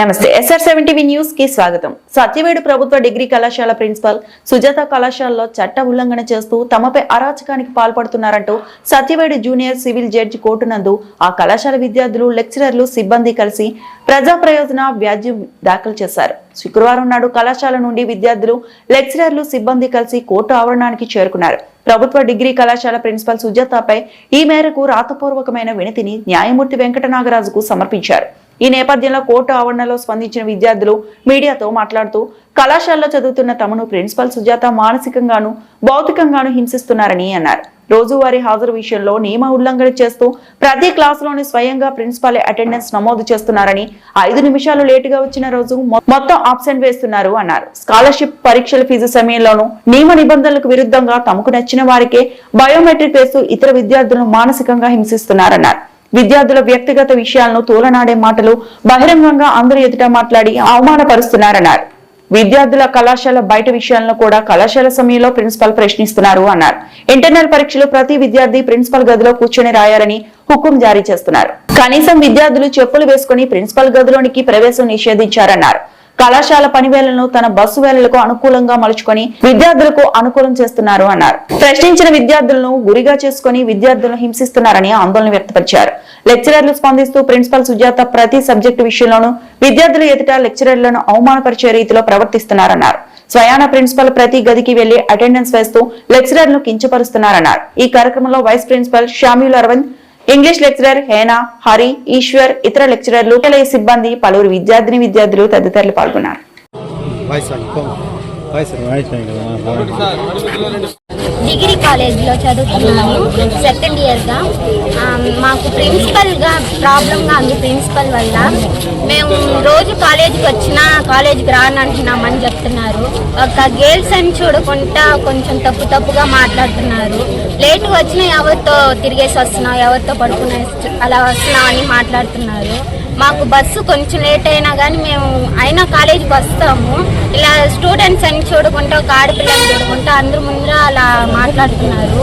నమస్తే SR seven TV న్యూస్కి స్వాగతం. సత్యవేడు ప్రభుత్వ డిగ్రీ కళాశాల ప్రిన్సిపల్ సుజాత కళాశాలలో చట్ట ఉల్లంఘన చేస్తూ తమపై అరాచకానికి పాల్పడుతున్నారంటూ Satyavedu junior civil judge court నందు ఆ కళాశాల విద్యార్థులు లెక్చరర్లు సిబ్బంది కలిసి ప్రజా ప్రయోజన వ్యాజ్యం దాఖలు చేశారు. శుక్రవారం నాడు కళాశాల నుండి విద్యార్థులు లెక్చరర్లు సిబ్బంది కలిసి కోర్టు ఆవరణానికి చేరుకున్నారు. ప్రభుత్వ డిగ్రీ కళాశాల ప్రిన్సిపల్ సుజాతపై ఈ మేరకు రాతపూర్వకమైన వినతిని న్యాయమూర్తి వెంకట నాగరాజుకు సమర్పించారు. ఈ నేపథ్యంలో కోర్టు ఆవరణలో స్పందించిన విద్యార్థులు మీడియాతో మాట్లాడుతూ కళాశాలలో చదువుతున్న తమను ప్రిన్సిపల్ సుజాత మానసికంగాను భౌతికంగాను హింసిస్తున్నారని అన్నారు. రోజువారీ హాజరు విషయంలో నియమ ఉల్లంఘన చేస్తూ ప్రతి క్లాసులోని స్వయంగా ప్రిన్సిపాల్ అటెండెన్స్ నమోదు చేస్తున్నారని ఐదు నిమిషాలు లేటుగా వచ్చిన రోజు మొత్తం ఆబ్సెంట్ వేస్తున్నారు అన్నారు. స్కాలర్షిప్ పరీక్షల ఫీజు సమయంలోనూ నియమ నిబంధనలకు విరుద్ధంగా తమకు నచ్చిన వారికే బయోమెట్రిక్ వేస్తూ ఇతర విద్యార్థులను మానసికంగా హింసిస్తున్నారన్నారు. విద్యార్థుల వ్యక్తిగత విషయాలను తోలనాడే మాటలు బహిరంగంగా అందరి ఎదుట మాట్లాడి అవమానపరుస్తున్నారన్నారు. విద్యార్థుల కళాశాల బయట విషయాలను కూడా కళాశాల సమయంలో ప్రిన్సిపల్ ప్రశ్నిస్తున్నారు అన్నారు. ఇంటర్నల్ పరీక్షలు ప్రతి విద్యార్థి ప్రిన్సిపల్ గదిలో కూర్చొని రాయాలని హుకుం జారీ చేస్తున్నారు. కనీసం విద్యార్థులు చెప్పులు వేసుకుని ప్రిన్సిపల్ గదిలోనికి ప్రవేశం నిషేధించారన్నారు. కళాశాల పనివేళలను తన బస్సు వేళలకు అనుకూలంగా మలుచుకొని విద్యార్థులకు అనుకూలం చేస్తున్నారు అన్నారు. ప్రశ్నించిన విద్యార్థులను గురిగా చేసుకుని విద్యార్థులను హింసిస్తున్నారని ఆందోళన వ్యక్తపరిచారు. లెక్చరర్లు స్పందిస్తూ ప్రిన్సిపల్ సుజాత ప్రతి సబ్జెక్టు విషయంలోనూ విద్యార్థుల ఎదుట లెక్చరర్లను అవమానపరిచే రీతిలో ప్రవర్తిస్తున్నారన్నారు. స్వయాన ప్రిన్సిపల్ ప్రతి గదికి వెళ్ళి అటెండెన్స్ వేస్తూ లెక్చరర్లను కించపరుస్తున్నారన్నారు. ఈ కార్యక్రమంలో vice principal Samuel Aravind English lecturer Hena Hari Eshwar ఇతర లెక్చరర్లు కళాశాల సిబ్బంది పలువురు విద్యార్థిని విద్యార్థులు తదితరులు పాల్గొన్నారు. డిగ్రీ కాలేజ్లో చదువుతున్నాను సెకండ్ ఇయర్గా. మాకు ప్రిన్సిపల్గా ప్రాబ్లంగా ఉంది ప్రిన్సిపల్ వల్ల. మేము రోజు కాలేజీకి వచ్చినా కాలేజీకి రానంటున్నామని చెప్తున్నారు. ఒక గేల్స్ అని చూడకుండా కొంచెం తప్పు తప్పుగా మాట్లాడుతున్నారు. లేట్గా వచ్చినా ఎవరితో తిరిగేసి వస్తున్నావు ఎవరితో పడుకునే అలా వస్తున్నావు అని మాట్లాడుతున్నారు. మాకు బస్సు కొంచెం లేట్ అయినా కానీ మేము అయినా కాలేజీకి వస్తాము. ఇలా స్టూడెంట్స్ అని చూడకుండా ఒక ఆడపిల్లని చూడకుండా అందరి ముందర అలా మాట్లాడుతున్నారు.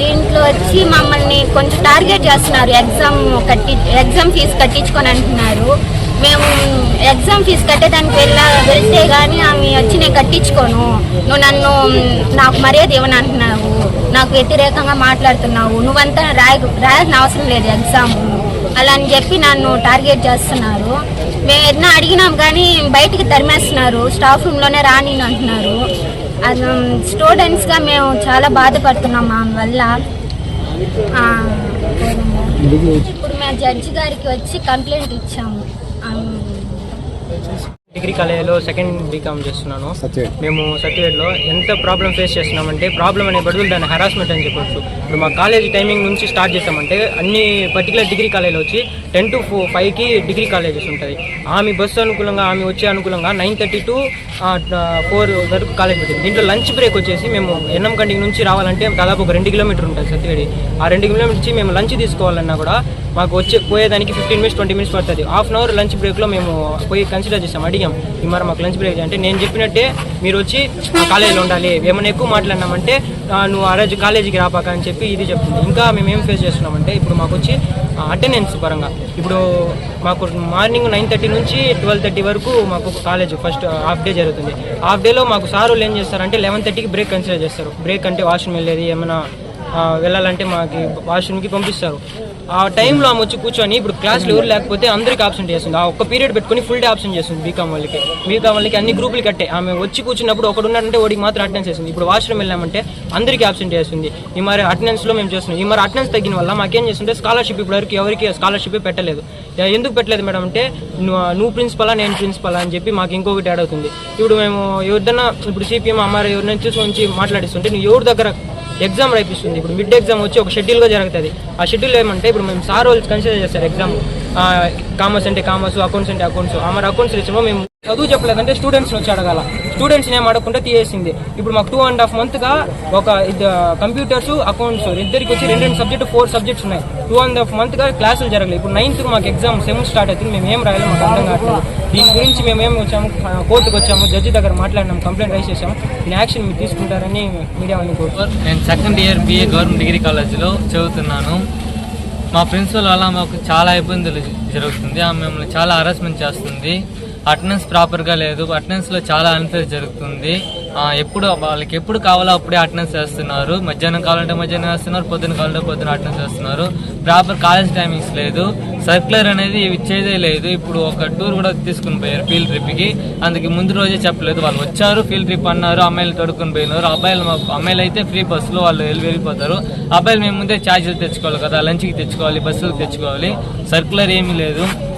దీంట్లో వచ్చి మమ్మల్ని కొంచెం టార్గెట్ చేస్తున్నారు. ఎగ్జామ్ కట్టి ఎగ్జామ్ ఫీజు కట్టించుకొని అంటున్నారు. మేము ఎగ్జామ్ ఫీజు కట్టేదానికి వెళ్ళ వెళ్తే కానీ ఆమె వచ్చి నేను కట్టించుకోను. నువ్వు నన్ను నాకు మర్యాద ఇవ్వను అంటున్నావు. నాకు వ్యతిరేకంగా మాట్లాడుతున్నావు. నువ్వంతా రాయ రాయాల్సిన అవసరం లేదు ఎగ్జామ్ అలా అని చెప్పి నన్ను టార్గెట్ చేస్తున్నారు. మేము ఎన్నో అడిగినాం కానీ బయటికి తరిమేస్తున్నారు. స్టాఫ్ రూమ్లోనే రాని అంటున్నారు. స్టూడెంట్స్గా మేము చాలా బాధపడుతున్నాం మా వల్ల. ఇప్పుడు మేము జడ్జి గారికి వచ్చి కంప్లైంట్ ఇచ్చాము. డిగ్రీ కాలేజీలో సెకండ్ బీకామ్ చేస్తున్నాను. మేము సర్టిఫికేట్లో ఎంత ప్రాబ్లం ఫేస్ చేస్తున్నామంటే ప్రాబ్లం అనే బదులు దాన్ని హరాస్మెంట్ అని చెప్పొచ్చు. ఇప్పుడు మా కాలేజ్ టైమింగ్ నుంచి స్టార్ట్ చేస్తామంటే అన్ని పర్టికులర్ డిగ్రీ కాలేజీలో వచ్చి టెన్ టు ఫైవ్కి డిగ్రీ కాలేజెస్ ఉంటుంది ఆమె బస్సు అనుకూలంగా ఆమె వచ్చే అనుకూలంగా నైన్ థర్టీ టు ఫోర్ వరకు కాలేజ్ పెట్టింది దీంట్లో లంచ్ బ్రేక్ వచ్చేసి మేము ఎన్నం కంటి నుంచి రావాలంటే దాదాపు ఒక రెండు కిలోమీటర్ ఉంటుంది సత్యవేడి. ఆ రెండు కిలోమీటర్ నుంచి మేము లంచ్ తీసుకోవాలన్నా కూడా మాకు వచ్చే పోయేదానికి ఫిఫ్టీన్ మినిట్స్ ట్వంటీ మినిట్స్ పడుతుంది. హాఫ్ అన్ అవర్ లంచ్ బ్రేక్లో మేము పోయి కన్సిడర్ చేసాం అడిగాం. ఈ మరి మాకు లంచ్ బ్రేక్ అంటే నేను చెప్పినట్టే మీరు వచ్చి కాలేజీలో ఉండాలి. ఏమైనా ఎక్కువ మాట్లాడినామంటే నువ్వు ఆ రోజు కాలేజీకి రాపాక అని చెప్పి ఇది చెప్తుంది. ఇంకా మేము ఏం ఫేస్ చేస్తున్నామంటే ఇప్పుడు మాకు వచ్చి అటెండెన్స్ పరంగా. ఇప్పుడు మాకు మార్నింగ్ నైన్ థర్టీ నుంచి ట్వెల్వ్ థర్టీ వరకు మాకు కాలేజ్ ఫస్ట్ హాఫ్ డే జరుగుతుంది. హాఫ్ డేలో మాకు సార్ ఏం చేస్తారంటే లెవెన్ థర్టీకి బ్రేక్ కన్సిడర్ చేస్తారు. బ్రేక్ అంటే వాష్రూమ్ వెళ్ళేది ఏమైనా వెళ్ళాలంటే మాకు వాష్రూమ్కి పంపిస్తారు. ఆ టైంలో ఆమె వచ్చి కూర్చొని ఇప్పుడు క్లాస్లో ఎవరు లేకపోతే అందరికీ ఆప్షన్ చేస్తుంది. ఆ ఒక్క పీరియడ్ పెట్టుకుని ఫుల్ డే ఆప్షన్ చేస్తుంది బీకామ్ వాళ్ళకి. బీకామ్ వాళ్ళకి అన్ని గ్రూపులు కట్టే. ఆమె వచ్చి కూర్చున్నప్పుడు ఒకడు ఉన్నాడంటే వాడికి మాత్రం అటెండెన్స్ చేస్తుంది. ఇప్పుడు వాష్రూమ్ వెళ్ళామంటే అందరికీ ఆప్షన్ చేస్తుంది. ఈ మరి అటెండెన్స్లో మేము చేస్తున్నాం. ఈ మరి అటెండెన్స్ తగ్గిన వల్ల మాకేం చేస్తుంటే స్కాలర్షిప్ ఇప్పుడు వరకు ఎవరికి స్కాలర్షిప్ పెట్టలేదు. ఎందుకు పెట్టలేదు మేడం అంటే నువ్వు ప్రిన్సిపలా నేను ప్రిన్సిపలా అని చెప్పి మాకు ఇంకొకటి యాడ్ అవుతుంది. ఇప్పుడు మేము ఎవరిదన్నా ఇప్పుడు సిపిఎం అమ్మారు ఎవరినైనా చూసి మాట్లాడిస్తుంటే నువ్వు ఎవరి దగ్గర ఎగ్జామ్ రాయిపిస్తుంది. ఇప్పుడు మిడ్ ఎగ్జామ్ వచ్చి ఒక షెడ్యూల్గా జరుగుతుంది. ఆ షెడ్యూల్ ఏమంటే ఇప్పుడు మేము సార్ వాళ్ళు కన్సిడర్ చేస్తారు ఎగ్జామ్. కామర్స్ అంటే కామర్స్ అకౌంట్స్ అంటే అకౌంట్స్ ఆ మరి అకౌంట్స్ ఇచ్చామో మేము చదువు చెప్పలేదంటే స్టూడెంట్స్ని వచ్చి అడగాల. స్టూడెంట్స్ని ఏం అడగకుండా తీయేసింది ఇప్పుడు మాకు టూ అండ్ హాఫ్ మంత్గా ఒక కంప్యూటర్స్ అకౌంట్స్ ఇద్దరికి వచ్చి రెండు రెండు సబ్జెక్టు ఫోర్ సబ్జెక్ట్స్ ఉన్నాయి. టూ అండ్ హాఫ్ మంత్గా క్లాసులు జరగలేదు. ఇప్పుడు నైన్త్ మాకు ఎగ్జామ్ సెమ్ స్టార్ట్ అవుతుంది. మేము ఏం రాయాలి మాకు అర్థం కావట్లేదు. దీని గురించి మేము ఏం వచ్చాము కోర్టుకు వచ్చాము జడ్జి దగ్గర మాట్లాడినాం కంప్లైంట్ రైజ్ చేసాము దీని యాక్షన్ మీరు తీసుకుంటారని మీడియా వాళ్ళని కోరుతున్నాం నేను second year BA government degree కాలేజీలో చదువుతున్నాను. మా ప్రిన్సిపల్ వల్ల మాకు చాలా ఇబ్బందులు జరుగుతుంది. ఆమె మిమ్మల్ని చాలా హరాస్మెంట్ చేస్తుంది. అటెండెన్స్ ప్రాపర్గా లేదు. అటెండెన్స్లో చాలా అన్ఫేర్ జరుగుతుంది. ఎప్పుడు వాళ్ళకి ఎప్పుడు కావాలో అప్పుడే అటెండెన్స్ చేస్తున్నారు. మధ్యాహ్నం కావాలంటే మధ్యాహ్నం వేస్తున్నారు పొద్దున కావాలంటే పొద్దున అటెండెన్స్ చేస్తున్నారు. ప్రాపర్ కాలేజ్ టైమింగ్స్ లేదు. సర్క్యులర్ అనేది ఇచ్చేదే లేదు. ఇప్పుడు ఒక టూర్ కూడా తీసుకుని పోయారు ఫీల్డ్ ట్రిప్కి. అందుకు ముందు రోజే చెప్పలేదు. వాళ్ళు వచ్చారు ఫీల్డ్ ట్రిప్ అన్నారు అమ్మాయిలు తడుకుని పోయినారు. అబ్బాయిలు మా- అమ్మాయిలు అయితే ఫ్రీ బస్సులో వాళ్ళు వెళ్ళి వెళ్ళిపోతారు. అబ్బాయిలు మేము ముందే ఛార్జీలు తెచ్చుకోవాలి కదా లంచ్కి తెచ్చుకోవాలి బస్సులు తెచ్చుకోవాలి. సర్క్యులర్ ఏమీ లేదు.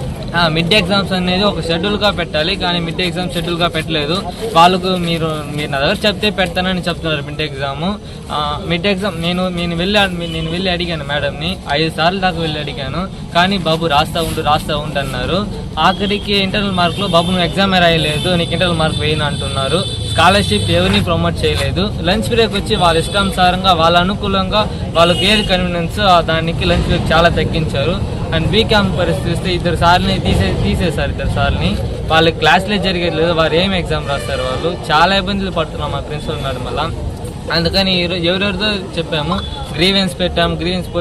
మిడ్ ఎగ్జామ్స్ అనేది ఒక షెడ్యూల్గా పెట్టాలి కానీ మిడ్ ఎగ్జామ్ షెడ్యూల్గా పెట్టలేదు. వాళ్ళకు మీరు మీరు నా దగ్గర చెప్తే పెడతానని చెప్తున్నారు మిడ్ ఎగ్జామ్ మిడ్ ఎగ్జామ్ నేను నేను వెళ్ళి అడి- నేను వెళ్ళి అడిగాను మేడంని ఐదు సార్లు దాకా వెళ్ళి అడిగాను. కానీ బాబు రాస్తా ఉండు రాస్తా ఉండు అన్నారు. ఆఖరికి ఇంటర్నల్ మార్క్లో బాబు నువ్వు ఎగ్జామే రాయలేదు నీకు ఇంటర్నల్ మార్క్ వేయను అంటున్నారు. స్కాలర్షిప్ ఎవరిని ప్రమోట్ చేయలేదు. లంచ్ బ్రేక్ వచ్చి వాళ్ళ ఇష్టానుసారంగా వాళ్ళ అనుకూలంగా వాళ్ళకి ఏది కన్వీనియన్స్ దానికి లంచ్ బ్రేక్ చాలా తగ్గించారు. అండ్ బీకామ్ పరిస్థితి వస్తే ఇద్దరు సార్ని తీసే తీసేశారు ఇద్దరు సార్ని. వాళ్ళకి క్లాస్లే జరిగేది లేదు వారు ఏం ఎగ్జామ్ రాస్తారు వాళ్ళు. చాలా ఇబ్బందులు పడుతున్నాం మా ప్రిన్సిపల్ మేడం వల్ల. అందుకని ఈరోజు ఎవరెవరితో చెప్పాము గ్రీవెన్స్ పెట్టాము గ్రీవెన్స్